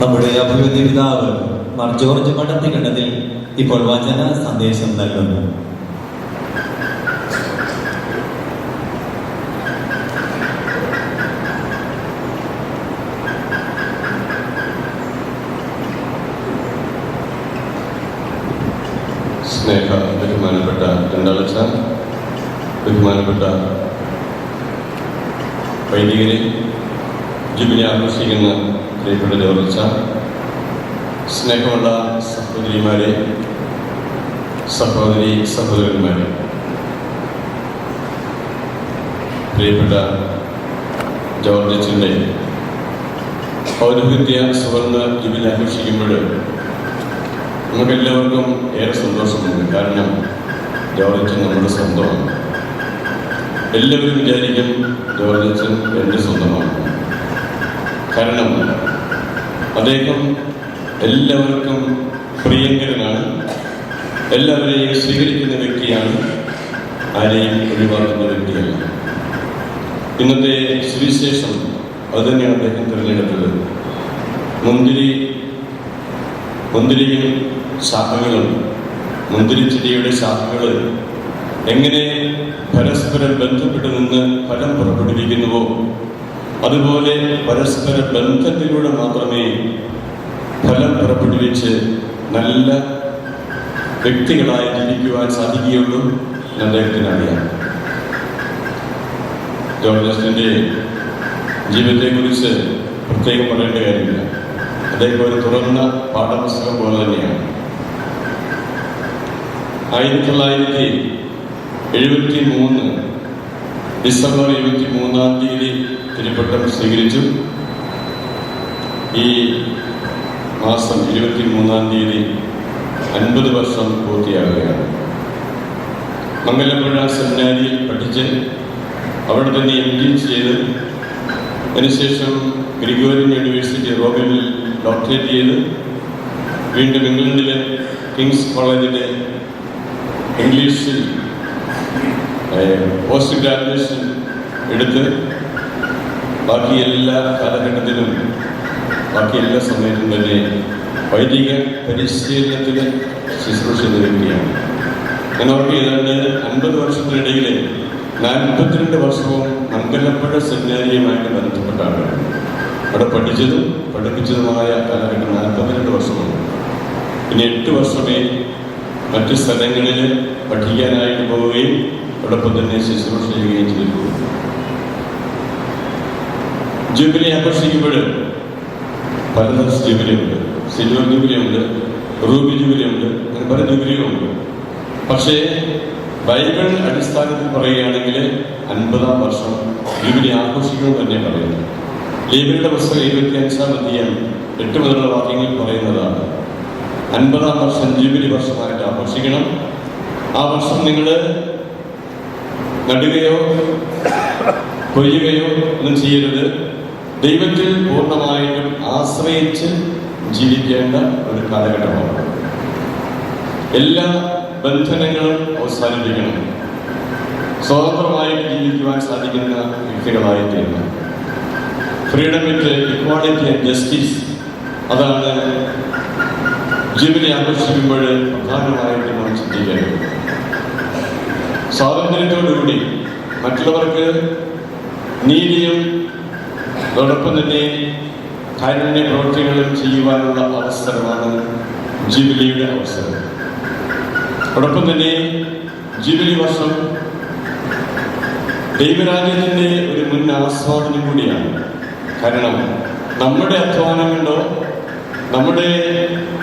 നമ്മുടെ അഭിവൃദ്ധി പിതാവ് മാർ ജോർജ് മഠത്തിക്കണ്ടതിൽ ഇപ്പോൾ വചന സന്ദേശം നൽകുന്നു. സ്നേഹ ബഹുമാനപ്പെട്ട രണ്ടാളച്ച ബഹുമാനപ്പെട്ട വൈദികരെ ജുബിലി ആഘോഷിക്കുന്ന പ്രിയപ്പെട്ട ജോർച്ച സ്നേഹമുള്ള സഹോദരിമാരെ സഹോദരി സഹോദരന്മാരെ പ്രിയപ്പെട്ട ജോർജച്ചിന്റെ പൗരഹിത്യ സുവർണ ജുബിലി ആഘോഷിക്കുമ്പോൾ നമുക്കെല്ലാവർക്കും ഏറെ സന്തോഷമുണ്ട്. കാരണം ജോർജൻ നമ്മുടെ സ്വന്തമാണ്. എല്ലാവരും വിചാരിക്കും ജോർജൻ എന്റെ സ്വന്തമാണ്. കാരണം അദ്ദേഹം എല്ലാവർക്കും പ്രിയങ്കരനാണ്. എല്ലാവരെയും സ്വീകരിക്കുന്ന വ്യക്തിയാണ് ആരെയും ഒഴിവാക്കുന്ന വ്യക്തിയല്ല. ഇന്നത്തെ സുവിശേഷം അത് തന്നെയാണ് അദ്ദേഹം തിരഞ്ഞെടുത്തത്. മുന്തിരി മുന്തിരിയും ശാഖകളും മുന്തിരിച്ചെടിയുടെ ശാഖകൾ എങ്ങനെ പരസ്പരം ബന്ധപ്പെട്ട് നിന്ന് ഫലം പുറപ്പെടുവിക്കുന്നുവോ അതുപോലെ പരസ്പര ബന്ധത്തിലൂടെ മാത്രമേ ഫലം പുറപ്പെടുവിച്ച് നല്ല വ്യക്തികളായി ജീവിക്കുവാൻ സാധിക്കുകയുള്ളൂ അദ്ദേഹത്തിനറിയാം അദ്ദേഹത്തിന് അറിയാം. ജോർജസ്റ്റിന്റെ ജീവിതത്തെക്കുറിച്ച് പ്രത്യേകം പറയേണ്ട കാര്യമില്ല. അദ്ദേഹം ഒരു തുറന്ന പാഠപുസ്തകം പോലെ തന്നെയാണ്. ആയിരത്തി തൊള്ളായിരത്തി എഴുപത്തി മൂന്ന് ഡിസംബർ ഇരുപത്തി മൂന്നാം തീയതി തിരുപ്പട്ടം സ്വീകരിച്ചു. ഈ മാസം ഇരുപത്തി മൂന്നാം തീയതി അൻപത് വർഷം പൂർത്തിയാകുകയാണ്. മംഗലപ്പുഴ സെമിനാരിയിൽ പഠിച്ച് അവിടെ തന്നെ എം ഡി ചെയ്ത് അതിനുശേഷം ഗ്രിഗോറിയൻ യൂണിവേഴ്സിറ്റി റോബിനിൽ ഡോക്ടറേറ്റ് ചെയ്ത് വീണ്ടും ഇംഗ്ലണ്ടിലെ കിങ്സ് കോളേജിലെ ഇംഗ്ലീഷിൽ പോസ്റ്റ് ഗ്രാജുവേഷൻ എടുത്ത് ബാക്കി എല്ലാ കാലഘട്ടത്തിലും ബാക്കി എല്ലാ സമയത്തും തന്നെ വൈദിക പരിശീലനത്തിന് ശുശ്രൂഷ വ്യക്തിയാണ് ഞാൻ ഓർക്ക് ഏതാണ്ട് അൻപത് വർഷത്തിനിടയിൽ നാൽപ്പത്തിരണ്ട് വർഷവും മംഗലപ്പുഴ സെമിനാരിയുമായിട്ട് ബന്ധപ്പെട്ടാണ്. അവിടെ പഠിച്ചതും പഠിപ്പിച്ചതുമായ കാലഘട്ടം നാൽപ്പത്തിരണ്ട് വർഷമാണ്. പിന്നെ എട്ട് വർഷമേ മറ്റു സ്ഥലങ്ങളിൽ പഠിക്കാനായിട്ട് പോവുകയും അതോടൊപ്പം തന്നെ ശുശ്രൂഷ ചെയ്യുകയും ചെയ്തു. ജൂബിലി ആഘോഷിക്കുമ്പോൾ പലതരം ജൂബിലി ഉണ്ട് സിൽവർ ജൂബിലി ഉണ്ട് റൂബി ജൂബിലി ഉണ്ട് അങ്ങനെ പല ജൂബിലികളുണ്ട് പക്ഷേ ബൈബിൾ അടിസ്ഥാനത്തിൽ പറയുകയാണെങ്കിൽ അൻപതാം വർഷം ജൂബിലി ആഘോഷിക്കണം തന്നെ പറയുന്നത് ലീബിലിയുടെ പുസ്തകം ഇരുപത്തി അഞ്ചാം അധ്യായം എട്ട് മുതലുള്ള വാക്യങ്ങളിൽ പറയുന്നതാണ് അൻപതാം വർഷം ജൂബിലി വർഷമായിട്ട് ആഘോഷിക്കണം. ആ വർഷം നിങ്ങൾ നടുകയോ കൊയ്യുകയോ ഒന്നും ചെയ്യരുത്. ദൈവത്തിൽ പൂർണമായിട്ടും ആശ്രയിച്ച് ജീവിക്കേണ്ട ഒരു കാലഘട്ടമാണ്. എല്ലാ ബന്ധനങ്ങളും അവസാനിപ്പിക്കണം. സ്വതന്ത്രമായിട്ട് ജീവിക്കുവാൻ സാധിക്കുന്ന വ്യക്തികളായി തീരണം freedom with equality and justice അതാണ് ജീവനെ ആഘോഷിക്കുമ്പോൾ പ്രധാനമായിട്ടും നാം ചിന്തിക്കേണ്ടത്. സ്വാതന്ത്ര്യത്തോടുകൂടി മറ്റുള്ളവർക്ക് നീതിയും അതോടൊപ്പം തന്നെ കാരുണ്യ പ്രവൃത്തികളും ചെയ്യുവാനുള്ള അവസരമാണ് ജൂബിലിയുടെ അവസരം. അതോടൊപ്പം തന്നെ ജൂബിലി വർഷം ദൈവരാജ്യത്തിന്റെ ഒരു മുൻ ആസ്വാദനം കൂടിയാണ്. കാരണം നമ്മുടെ അധ്വാനം കൊണ്ടോ നമ്മുടെ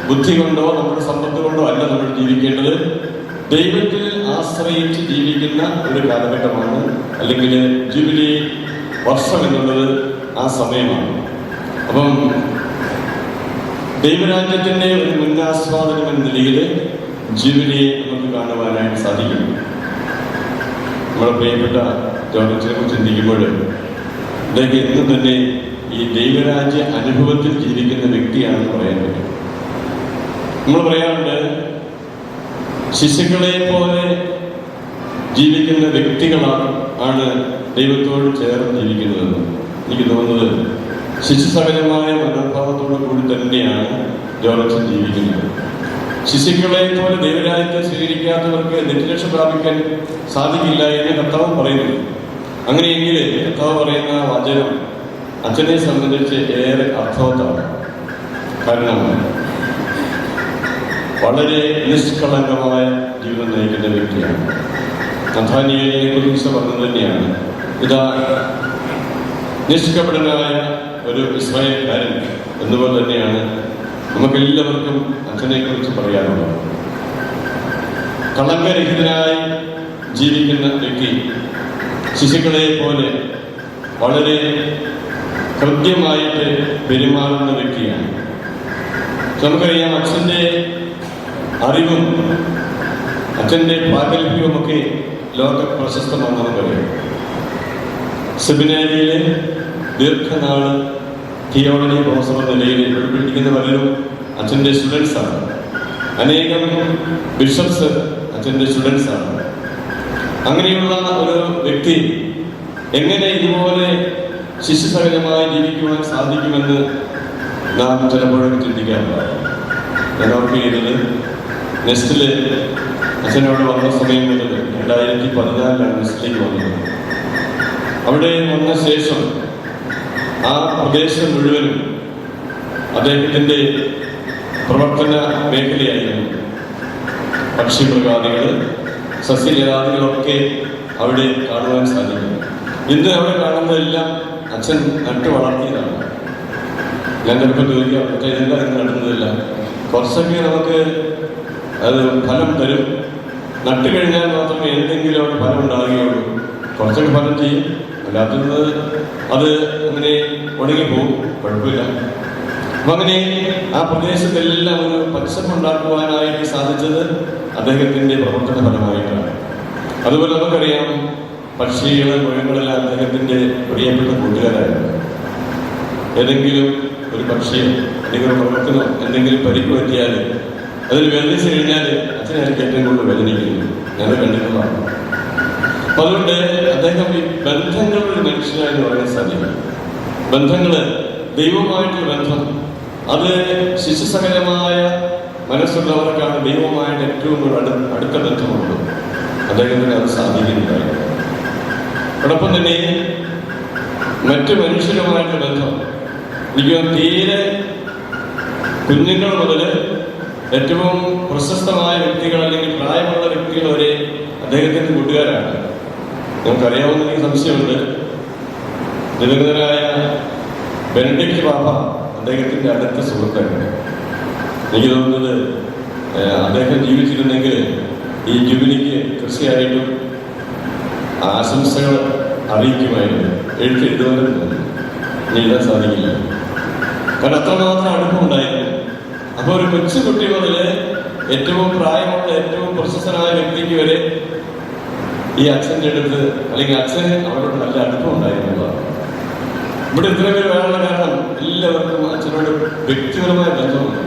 ബുദ്ധി കൊണ്ടോ നമ്മുടെ സമ്പത്ത് കൊണ്ടോ അല്ല നമ്മൾ ജീവിക്കേണ്ടത്. ദൈവത്തിൽ ആശ്രയിച്ച് ജീവിക്കുന്ന ഒരു കാലഘട്ടമാണ് അല്ലെങ്കിൽ ജൂബിലി വർഷം എന്നുള്ളത് ആ സമയമാണ്. അപ്പം ദൈവരാജ്യത്തിന്റെ ഒരു മുന്നാസ്വാദനം എന്ന നിലയിൽ ജൂബിലിയെ നമുക്ക് കാണുവാനായിട്ട് സാധിക്കും. നമ്മുടെ പ്രിയപ്പെട്ട ജോർജിനെ ചിന്തിക്കുമ്പോൾ അദ്ദേഹം എന്നും തന്നെ ഈ ദൈവരാജ്യ അനുഭവത്തിൽ ജീവിക്കുന്ന വ്യക്തിയാണെന്ന് പറയാൻ പറ്റും. നമ്മൾ പറയാറുണ്ട് ശിശുക്കളെ പോലെ ജീവിക്കുന്ന വ്യക്തികളാണ് ആണ് ദൈവത്തോട് ചേർന്ന് ജീവിക്കുന്നതെന്ന് എനിക്ക് തോന്നുന്നത് ശിശുസകലമായ മനോഭാവത്തോടു കൂടി തന്നെയാണ് ജോർജൻ ജീവിക്കുന്നത്. ശിശുക്കളെ പോലെ ദൈവരാജ്യത്തെ സ്വീകരിക്കാത്തവർക്ക് നിത്യരക്ഷ പ്രാപിക്കാൻ സാധിക്കില്ല എന്ന് കർത്താവ് പറയുന്നു. അങ്ങനെയെങ്കിൽ കർത്താവ് പറയുന്ന വചനം അച്ഛനെ സംബന്ധിച്ച് ഏറെ അർത്ഥവത്താണ് കാരണം വളരെ നിഷ്കളങ്കമായ ജീവിതം നയിക്കുന്ന വ്യക്തിയാണ്. നഥാനിയെ കുറിച്ച് പറഞ്ഞത് തന്നെയാണ്. ഇതാ നിഷ്കപടനായ ഒരു ഇസ്രായേൽക്കാരൻ എന്നുപോലെ തന്നെയാണ് നമുക്കെല്ലാവർക്കും അച്ഛനെ കുറിച്ച് പറയാനുള്ളത്. കളങ്കരഹിതനായി ജീവിക്കുന്ന വ്യക്തി ശിശുക്കളെ പോലെ വളരെ കൃത്യമായിട്ട് പെരുമാറുന്ന വ്യക്തിയാണ്. നമുക്കറിയാം അച്ഛന്റെ അറിവും അച്ഛന്റെ പ്രാഗൽഭ്യവുമൊക്കെ ലോക പ്രശസ്തമാണെന്ന് നമുക്കറിയാം സെമിനാരിയിലെ ദീർഘനാൾ തിയോളജി പ്രൊഫസർ എന്ന നിലയിൽ പഠിപ്പിക്കുന്ന പലരും അച്ഛന്റെ സ്റ്റുഡൻസാണ് അനേകം ബിഷപ്സ് അച്ഛന്റെ സ്റ്റുഡൻസാണ് അങ്ങനെയുള്ള ഒരു വ്യക്തി എങ്ങനെ ഇതുപോലെ ശിശുസഹജമായി ജീവിക്കുവാൻ സാധിക്കുമെന്ന് നാം ചിലപ്പോഴൊക്കെ ചിന്തിക്കാറുണ്ട് ഞാൻ ഓർമ്മ നെസ്റ്റിൽ അച്ഛനോട് വന്ന സമയം മുതൽ രണ്ടായിരത്തി പതിനാലിലാണ് നെസ്റ്റിലേക്ക് വന്നത്. അവിടെ വന്ന ശേഷം ആ പ്രദേശം മുഴുവനും അദ്ദേഹത്തിന്റെ പ്രവർത്തന മേഖലയായിരുന്നു. പക്ഷിമൃഗാദികൾ സസ്യജലാദികളൊക്കെ അവിടെ കാണുവാൻ സാധിക്കും ഇന്ന് അവിടെ കാണുന്നതെല്ലാം അച്ഛൻ നട്ടു വളർത്തിയതാണ്. ഞാൻ ചിലപ്പോൾ ചോദിക്കാം പക്ഷേ ഇതെല്ലാം നടുന്നതില്ല? കുറച്ചൊക്കെ നമുക്ക് അത് ഫലം തരും. നട്ടു കഴിഞ്ഞാൽ മാത്രമേ എന്തെങ്കിലും അവിടെ ഫലം ഉണ്ടാകുകയുള്ളൂ കുറച്ചൊക്കെ ഫലം ചെയ്യും. അല്ലാത്തത് അത് അങ്ങനെ ഉണങ്ങിപ്പോകും കുഴപ്പമില്ല. അപ്പം അങ്ങനെ ആ പ്രദേശത്തെല്ലാം ഒരു പച്ചപ്പുണ്ടാക്കുവാനായിട്ട് സാധിച്ചത് അദ്ദേഹത്തിന്റെ പ്രവർത്തന ഫലമായിട്ടാണ്. അതുപോലെ നമുക്കറിയാം പക്ഷികൾ മൃഗങ്ങളെല്ലാം അദ്ദേഹത്തിന്റെ പ്രിയപ്പെട്ട കൂട്ടുകാരായിരുന്നു. ഏതെങ്കിലും ഒരു പക്ഷിയോ അല്ലെങ്കിൽ പ്രവർത്തനം എന്തെങ്കിലും പരിക്ക് പറ്റിയാൽ അതിൽ വേദനിച്ചു കഴിഞ്ഞാൽ അച്ഛനായിരിക്കും ഏറ്റവും കൂടുതൽ വേദനിക്കുന്നു. ഞാൻ കണ്ടിട്ടുള്ളതാണ് അപ്പൊ അതുകൊണ്ട് അദ്ദേഹം ഈ ബന്ധങ്ങളുടെ ഒരു മനുഷ്യനായെന്ന് പറയാൻ സാധിക്കും. ബന്ധങ്ങൾ ദൈവമായിട്ടുള്ള ബന്ധം. അത് ശിശുസകലമായ മനസ്സുള്ളവർക്കാണ് ദൈവമായിട്ട് ഏറ്റവും കൂടുതൽ അടു അടുത്ത ബന്ധമുള്ളത്. അദ്ദേഹത്തിന് അത് സാധിക്കുന്നുണ്ടായിരുന്നു അതോടൊപ്പം തന്നെ മറ്റു മനുഷ്യരുമായിട്ടുള്ള ബന്ധം. എനിക്ക് തീരെ കുഞ്ഞുങ്ങൾ മുതൽ ഏറ്റവും പ്രശസ്തമായ വ്യക്തികൾ അല്ലെങ്കിൽ പ്രായമുള്ള വ്യക്തികൾ വരെ അദ്ദേഹത്തിന്റെ കൂട്ടുകാരാണ്. നമുക്കറിയാവുന്ന എനിക്ക് സംശയമുണ്ട്. ദിവംഗതനായ ബെനഡിക്ട് ബാബ അദ്ദേഹത്തിന്റെ അടുത്ത സുഹൃത്താണ് എനിക്ക് തോന്നുന്നത് അദ്ദേഹം ജീവിച്ചിരുന്നെങ്കിൽ ഈ ജൂബിലിക്ക് തീർച്ചയായിട്ടും ആശംസകൾ അറിയിക്കുമായിരുന്നു. എഴുത്ത് എഴുതുവാനും എഴുതാൻ സാധിക്കില്ല. കാരണം അത്രമാത്രം അടുപ്പമുണ്ടായിരുന്നു. അപ്പൊ ഒരു കൊച്ചു കുട്ടി മുതൽ ഏറ്റവും പ്രായമുള്ള ഏറ്റവും പ്രശസ്തനായ വ്യക്തിക്ക് വരെ ഈ അച്ഛന്റെ അടുത്ത് അല്ലെങ്കിൽ അച്ഛന് അവരോട് നല്ല അടുപ്പം ഉണ്ടായിരുന്നതാണ് ഇവിടെ ഇത്ര പേര് വേണ്ട കാരണം എല്ലാവർക്കും അച്ഛനോട് വ്യക്തിപരമായ ബന്ധമുണ്ട്.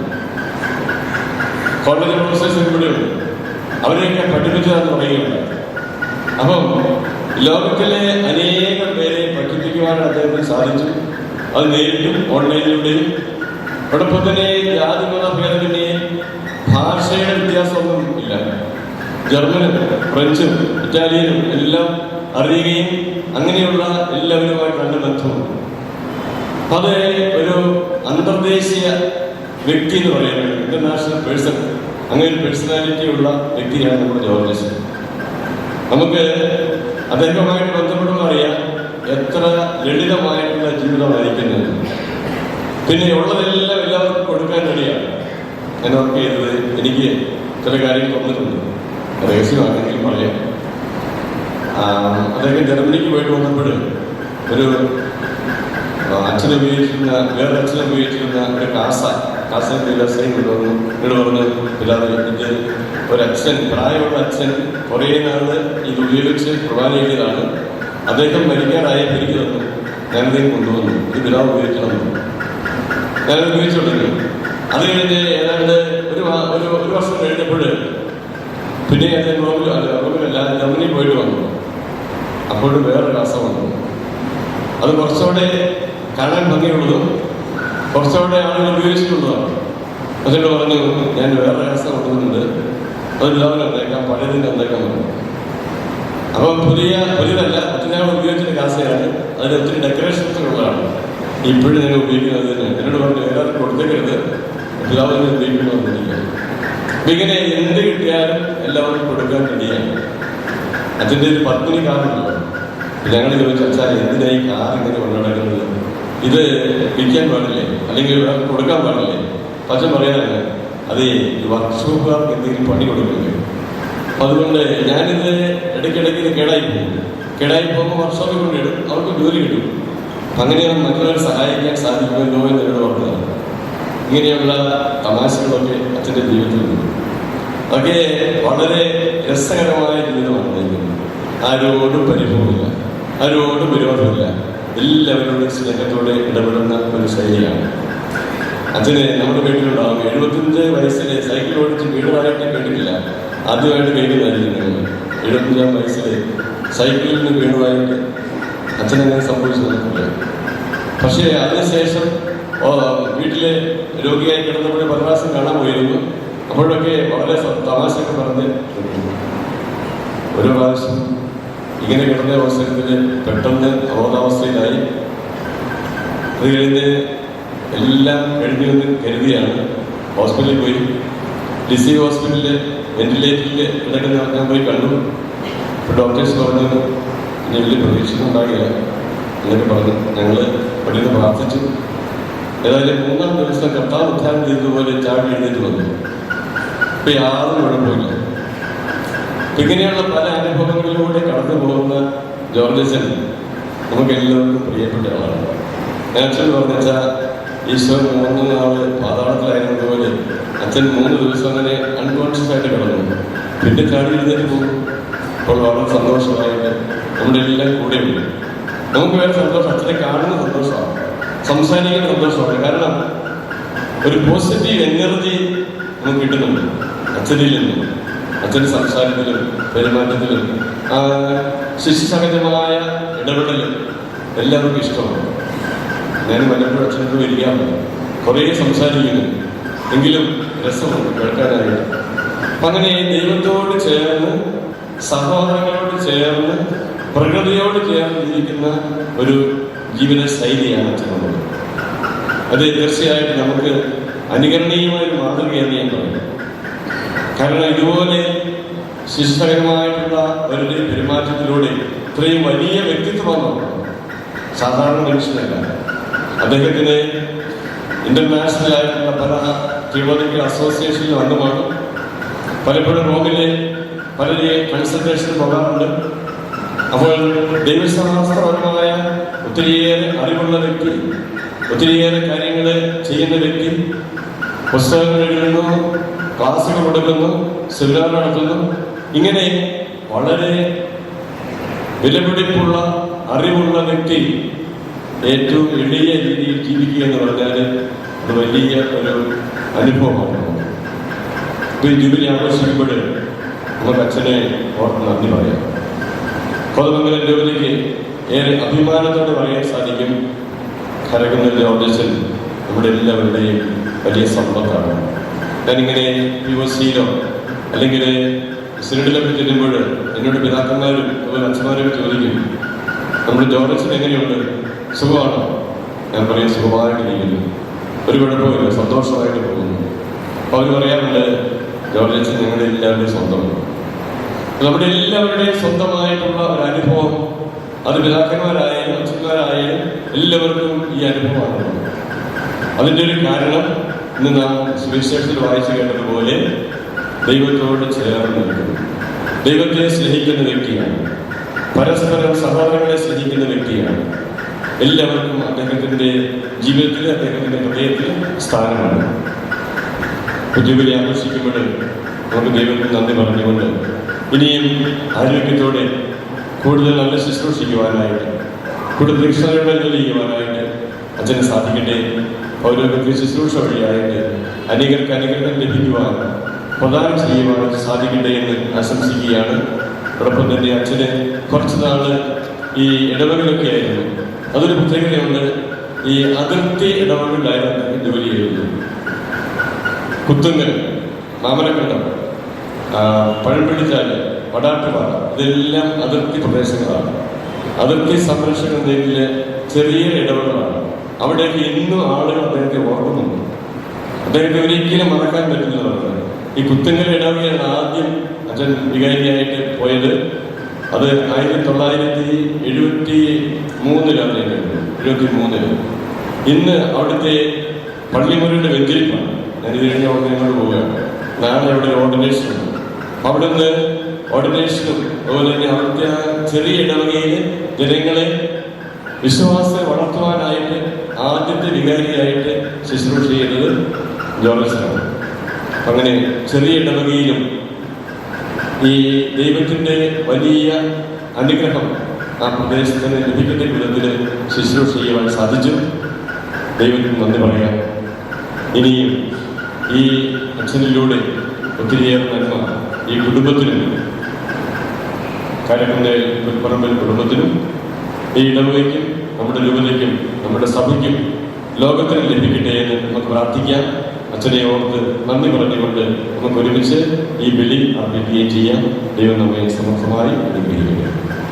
കോളേജ് പ്രൊഫസേഴ്സ് ഇവിടെയുണ്ട് അവരെയൊക്കെ പഠിപ്പിച്ചതെന്ന് പറയുകയുണ്ട് അപ്പം ലോകത്തിലെ അനേകം പേരെ പഠിപ്പിക്കുവാൻ അദ്ദേഹത്തിന് സാധിച്ചു. അത് നേരിട്ടും ഓൺലൈനിലൂടെയും അതോടൊപ്പം തന്നെ ജാതി മത ഭേദമന്യേ ഭാഷയുടെ വ്യത്യാസമൊന്നും ഇല്ല. ജർമ്മനും ഫ്രഞ്ചും ഇറ്റാലിയനും എല്ലാം അറിയുകയും അങ്ങനെയുള്ള എല്ലാവരുമായി നല്ല ബന്ധമുണ്ട്. അത് ഒരു അന്തർദേശീയ വ്യക്തി എന്ന് പറയുന്നത് ഇന്റർനാഷണൽ പേഴ്സൺ അങ്ങനെ ഒരു പേഴ്സണാലിറ്റി ഉള്ള വ്യക്തിയാണ് നമ്മുടെ ജോർജസ് നമുക്ക് അദ്ദേഹവുമായിട്ട് ബന്ധപ്പെടുമ്പോൾ അറിയാം എത്ര ലളിതമായിട്ടുള്ള ജീവിതമായിരിക്കുന്നത് പിന്നെ ഉള്ളതെല്ലാം എല്ലാവർക്കും കൊടുക്കാൻ കഴിയാണ് ഞാൻ വർക്ക് ചെയ്തത് എനിക്ക് ചില കാര്യങ്ങൾ തോന്നിട്ടുണ്ട്. രഹസ്യമാണെങ്കിലും പറയാം. അദ്ദേഹം ജർമ്മനിക്ക് പോയിട്ട് വന്നപ്പോൾ ഒരു അച്ഛൻ ഉപയോഗിച്ചിരുന്ന വേറെ അച്ഛൻ ഉപയോഗിച്ചിരുന്ന ഒരു കാസ കാസ വിലാസയും കൊണ്ടുവന്നു ഇവിടെ പറഞ്ഞു ഇല്ലാതെ ഇത് ഒരച്ഛൻ പ്രായമുള്ള അച്ഛൻ കുറേ നാൾ ഇത് ഉപയോഗിച്ച് എഴുതിയതാണ് അദ്ദേഹം മരിക്കാറായ എനിക്ക് തന്നു ഞാനതേ കൊണ്ടുവന്നു. ഇത് പിതാവ് ഉപയോഗിക്കണം ഞാനത് ഉപയോഗിച്ചുകൊണ്ടിരുന്നു അത് കഴിഞ്ഞ് ഏതാണ്ട് ഒരു ഒരു വർഷം കഴിഞ്ഞപ്പോൾ പിന്നെ ഞാൻ റോമിൽ റോമിലല്ല ജർമ്മനി പോയിട്ട് വന്നു. അപ്പോഴും വേറെ രാസം വന്നു. അത് കുറച്ചുകൂടെ കാണാൻ ഭംഗിയുള്ളതും കുറച്ചുകൂടെ ആളുകൾ ഉപയോഗിച്ചിട്ടുള്ളതാണ് അതുകൊണ്ട് പറഞ്ഞു ഞാൻ വേറെ രസം അത് എല്ലാവരും കണ്ടേക്കാം പഴയതിന് കണ്ടേക്കാൻ പറഞ്ഞു അപ്പം പുതിയ പുതിയതല്ല ഒത്തിരി ഉപയോഗിച്ചിട്ട് കാസയാണ് അതിൽ ഒത്തിരി ഡെക്കറേഷൻസ് ഉള്ളതാണ്. ഇപ്പോഴും ഞാൻ ഉപയോഗിക്കുന്നത് തന്നെ. എന്നോട് പറഞ്ഞു എല്ലാവർക്കും കൊടുത്തേക്കരുത്. എല്ലാവരും ഉപയോഗിക്കണമെന്നില്ല അപ്പൊ ഇങ്ങനെ എന്ത് കിട്ടിയാലും എല്ലാവർക്കും കൊടുക്കാൻ റെഡിയാണ്. അച്ഛന്റെ ഒരു പത്മിനി കാറുണ്ടല്ലോ ഞങ്ങൾ ചോദിച്ചു അച്ഛാ എന്തിനാ ഈ കാർ ഇങ്ങനെ കൊണ്ടുനടക്കുന്നത്? ഇത് വിൽക്കാൻ പാടില്ലേ? അല്ലെങ്കിൽ ഇവിടെ കൊടുക്കാൻ പാടില്ലേ? പക്ഷെ പറയാനല്ല അതേ ഈ വർക്ക്ഷോപ്പുകാർക്ക് എന്തെങ്കിലും പണി കൊടുക്കില്ലേ അതുകൊണ്ട് ഞാനിത് ഇടയ്ക്കിടയ്ക്ക് ഇത് കേടായി പോകും. കേടായി പോകുമ്പോൾ വർക്ക്ഷോപ്പിൽ കൊണ്ടിടും അവർക്ക് ജോലി കിട്ടും. അങ്ങനെയാണ് മറ്റുള്ളവരെ സഹായിക്കാൻ സാധിക്കുമല്ലോ എന്ന് എന്നോട് പറഞ്ഞതാണ് ഇങ്ങനെയുള്ള തമാശകളൊക്കെ അച്ഛന്റെ ജീവിതത്തിലുണ്ട് അതൊക്കെ വളരെ രസകരമായ ജീവിതമാണ് നയിക്കുന്നത് ആരോടും പരിഭവമില്ല. ആരോടും വിരോധമില്ല. എല്ലാവരോടും സ്നേഹത്തോടെ ഇടപെടുന്ന ഒരു ശൈലിയാണ്. അച്ഛന് നമ്മുടെ വീട്ടിലുണ്ടാവും എഴുപത്തിയഞ്ച് വയസ്സിൽ സൈക്കിൾ ഓടിച്ച് വീടുമായിട്ട് കേട്ടിട്ടില്ല ആദ്യമായിട്ട് നിങ്ങൾ എഴുപത്തഞ്ചാം വയസ്സിൽ സൈക്കിളിൽ നിന്ന് വീണതായിട്ട് അച്ഛനങ്ങനെ സംഭവിച്ചു പക്ഷേ അതിനുശേഷം വീട്ടിലെ രോഗിയായി കിടന്നപ്പോഴേ പ്രാവശ്യം കാണാൻ പോയിരുന്നു അപ്പോഴൊക്കെ വളരെ തമാശയൊക്കെ പറഞ്ഞ് ഒരു പ്രാവശ്യം ഇങ്ങനെ കിടന്ന അവസരത്തിൽ പെട്ടെന്ന് അബോധാവസ്ഥയിലായി. അത് കഴിഞ്ഞ് എല്ലാം കഴിഞ്ഞു എന്ന് കരുതിയാണ് ഹോസ്പിറ്റലിൽ പോയി. ഡിസി ഹോസ്പിറ്റലിൽ വെന്റിലേറ്ററിൽ കിടക്കുന്ന ഞാൻ പോയി കണ്ടു. ഡോക്ടേഴ്സ് പറഞ്ഞു ഇനി വലിയ പ്രതീക്ഷയൊന്നും ഉണ്ടാകില്ല എന്നൊക്കെ പറഞ്ഞു ഞങ്ങൾ പള്ളിയിൽ പ്രാർത്ഥിച്ചു. ഏതായാലും മൂന്നാം ദിവസം കർത്താവ് ഉദ്ധാനം ചെയ്തതുപോലെ ചാടി എഴുന്നേറ്റ് വന്നു. ഇപ്പൊ യാതൊരു കുഴപ്പമില്ല ഇങ്ങനെയുള്ള പല അനുഭവങ്ങളിലൂടെ കടന്നു പോകുന്ന ജോർജസൻ നമുക്ക് എല്ലാവർക്കും പ്രിയപ്പെട്ട ആളാണ്. അച്ഛൻ പറഞ്ഞാൽ ഈശ്വരൻ മൂന്ന് നാൾ പാതാളത്തിലായിരുന്നതുപോലെ അച്ഛൻ മൂന്ന് ദിവസം അങ്ങനെ അൺകോൺഷ്യസ് ആയിട്ട് കിടന്നു. പിന്നെ ചാടി എഴുന്നേറ്റ് പോകും. അപ്പോൾ വളരെ സന്തോഷമായിട്ട് നമ്മുടെ എല്ലാം കൂടെയുണ്ട് നമുക്ക് വേറെ സന്തോഷം അച്ഛനെ കാണുന്ന സന്തോഷമാണ്. സംസാരിക്കുന്ന സന്തോഷമാണ്. കാരണം ഒരു പോസിറ്റീവ് എനർജി നമുക്ക് കിട്ടുന്നുണ്ട്. അച്ഛനിൽ നിന്നും അച്ഛന്റെ സംസാരത്തിലും പെരുമാറ്റത്തിലും ശിശു ശിശുസഹജമായ ഇടപെടലും എല്ലാവർക്കും ഇഷ്ടമാണ്. ഞാൻ വല്ലപ്പോഴും അച്ഛനോട് വരികയാണ്. കുറേ സംസാരിക്കുന്നു. എങ്കിലും രസമുണ്ട് കേൾക്കാനായിട്ട്. അങ്ങനെ ദൈവത്തോട് ചേർന്ന് സഹോദരങ്ങളോട് ചേർന്ന് പ്രകൃതിയോട് ചേർന്ന് ജീവിക്കുന്ന ഒരു ജീവിത ശൈലിയാണ് അച്ഛനുള്ളത് അത് തീർച്ചയായിട്ടും നമുക്ക് അനുകരണീയമായ ഒരു മാതൃകയാണ് ഞാൻ പറയുന്നത് കാരണം ഇതുപോലെ ശിഷ്ടകരമായിട്ടുള്ള അവരുടെ പെരുമാറ്റത്തിലൂടെ ഇത്രയും വലിയ വ്യക്തിത്വമാണ് സാധാരണ മനുഷ്യനല്ല. അദ്ദേഹത്തിന് ഇന്റർനാഷണൽ ആയിട്ടുള്ള പല തിയോളജിക്കൽ അസോസിയേഷനിൽ അംഗമാണ് പലപ്പോഴും റോമിലെ പല കൺസൾട്ടേഷൻ പോകാറുണ്ട്. അപ്പോൾ ദൈവശാസ്ത്രപരമായ ഒത്തിരിയേറെ അറിവുള്ള വ്യക്തി ഒത്തിരിയേറെ കാര്യങ്ങൾ ചെയ്യുന്ന വ്യക്തി പുസ്തകങ്ങൾ എഴുതുന്നു ക്ലാസ്സുകൾ കൊടുക്കുന്നു സെമിനാർ നടത്തുന്നു. ഇങ്ങനെ വളരെ വിലപിടിപ്പുള്ള അറിവുള്ള വ്യക്തി ഏറ്റവും എളിയ രീതിയിൽ ജീവിക്കുക എന്ന് പറഞ്ഞാൽ അത് വലിയ ഒരു അനുഭവമാണ്. ഇപ്പോൾ ഈ ജൂബിലി ആഘോഷിക്കുമ്പോൾ നമുക്ക് അച്ഛനെ ഓർത്ത് നന്ദി പറയാം. കോതമംഗലം ജോലിക്ക് ഏറെ അഭിമാനത്തോടെ പറയാൻ സാധിക്കും. കരകുന്ന ജോർജൻ നമ്മുടെ എല്ലാവരുടെയും വലിയ സമ്പത്താണ്. ഞാനിങ്ങനെ പി ഒ സിയിലോ അല്ലെങ്കിൽ സിനിഡിലൊക്കെ ചെല്ലുമ്പോൾ എന്നോട് പിതാക്കന്മാരും അതുപോലെ അച്ഛന്മാരും ചോദിക്കും നമ്മുടെ ജോർജൻ എങ്ങനെയുണ്ട്? സുഖമാണോ? ഞാൻ പറയും സുഖമായിട്ടിരിക്കുന്നു ഒരു കുഴപ്പമില്ല സന്തോഷമായിട്ട് പോകുന്നു. അവർ പറയാറുണ്ട് ജോർജൻ ഞങ്ങളുടെ എല്ലാവരുടെയും സ്വന്തമാണ് നമ്മുടെ എല്ലാവരുടെയും സ്വന്തമായിട്ടുള്ള ഒരു അനുഭവം. അത് പിതാക്കന്മാരായാലും അച്ഛന്മാരായാലും എല്ലാവർക്കും ഈ അനുഭവമാണ്. അതിന്റെ ഒരു കാരണം ഇന്ന് നാം സുവിശേഷത്തിൽ വായിച്ചു കേട്ടതുപോലെ ദൈവത്തോട് ചേർന്ന് ദൈവത്തെ സ്നേഹിക്കുന്ന വ്യക്തിയാണ്. പരസ്പരം സഹോദരങ്ങളെ സ്നേഹിക്കുന്ന വ്യക്തിയാണ്. എല്ലാവർക്കും അദ്ദേഹത്തിന്റെ ജീവിതത്തിൽ അദ്ദേഹത്തിന്റെ ഹൃദയത്തിൽ സ്ഥാനമാണ്. ജൂബിലി ആഘോഷിക്കുമ്പോൾ നമുക്ക് ദൈവത്തിന് നന്ദി പറഞ്ഞുകൊണ്ട് ഇനിയും ആരോഗ്യത്തോടെ കൂടുതൽ നല്ല ശുശ്രൂഷിക്കുവാനായിട്ട് കൂടുതൽ രക്ഷകരുടെ ചെയ്യുവാനായിട്ട് അച്ഛന് സാധിക്കട്ടെ. പൗരോഗത്യ ശുശ്രൂഷ വഴിയായിട്ട് അനേകർക്ക് അനുഗ്രഹം ലഭിക്കുവാൻ പ്രദാനം ചെയ്യുവാൻ സാധിക്കട്ടെ എന്ന് ആശംസിക്കുകയാണ്. അതോടൊപ്പം തന്നെ അച്ഛന് കുറച്ച് നാൾ ഈ ഇടവകളൊക്കെ ആയിരുന്നു. അതൊരു പ്രത്യേകതയുണ്ട് ഈ അതിർത്തി അദ്ദേഹം ജോലി ചെയ്യുന്നത് കുത്തുങ്ങൽ മാമലക്കണ്ടം ആ, പഴംപിടിച്ചാൽ വടാട്ടുപാറ ഇതെല്ലാം അതിർത്തി പ്രദേശങ്ങളാണ്. അതിർത്തി സംരക്ഷണ നേരിലെ ചെറിയ ഇടപെടലാണ്. അവിടേക്ക് ഇന്നും ആളുകൾ അദ്ദേഹത്തെ ഓർക്കുന്നുണ്ട്. അദ്ദേഹത്തെ ഒരിക്കലും മറക്കാൻ പറ്റുന്നതാണ്. ഈ കുത്തുങ്കൽ ഇടവകയാണ് ആദ്യം അച്ഛൻ വികാരിയായിട്ട് പോയത്. അത് ആയിരത്തി തൊള്ളായിരത്തി എഴുപത്തി മൂന്നിലാണ് എഴുപത്തി മൂന്നിൽ ഇന്ന് അവിടുത്തെ പള്ളിമുറിയുടെ വെഞ്ചരിപ്പാണ് ഞാനിത് കഴിഞ്ഞ അവിടെ ഞങ്ങൾ പോവുകയാണ്. നാളെ അവിടെ ഓർഡിനേഷൻ ഉണ്ട്. അവിടുന്ന് ഓർഡിനേഷനും അതുപോലെ തന്നെ അവിടുത്തെ ആ ചെറിയ ഇടവകയിൽ ജനങ്ങളെ വിശ്വാസത്തെ വളർത്തുവാനായിട്ട് ആദ്യത്തെ വികാരിയായിട്ട് ശുശ്രൂഷ ചെയ്തത് ജോർജാണ്. അങ്ങനെ ചെറിയ ഇടവകയിലും ഈ ദൈവത്തിന്റെ വലിയ അനുഗ്രഹം ആ പ്രദേശത്തിന് ലഭിക്കുന്ന വിധത്തിൽ ശുശ്രൂഷ ചെയ്യുവാൻ സാധിച്ചു. ദൈവത്തിന് നന്ദി പറയാം. ഇനിയും ഈ അച്ഛനിലൂടെ ഒത്തിരിയേറെ നന്മ. ഈ കുടുംബത്തിനും കാരക്കുന്റെ പുൽപ്പറമ്പൽ കുടുംബത്തിനും ഈ ഇടവകയ്ക്കും നമ്മുടെ രൂപതയ്ക്കും നമ്മുടെ സഭയ്ക്കും ലോകത്തിന് ലഭിക്കട്ടെ എന്ന് നമുക്ക് പ്രാർത്ഥിക്കാം. അച്ഛനെ ഓർത്ത് നന്ദി പറഞ്ഞുകൊണ്ട് നമുക്ക് ഒരുമിച്ച് ഈ ബലി അർപ്പിക്കുകയും ചെയ്യാം. ദൈവം നമ്മെ സമർത്ഥമായി അനുഗ്രഹിക്കട്ടെ.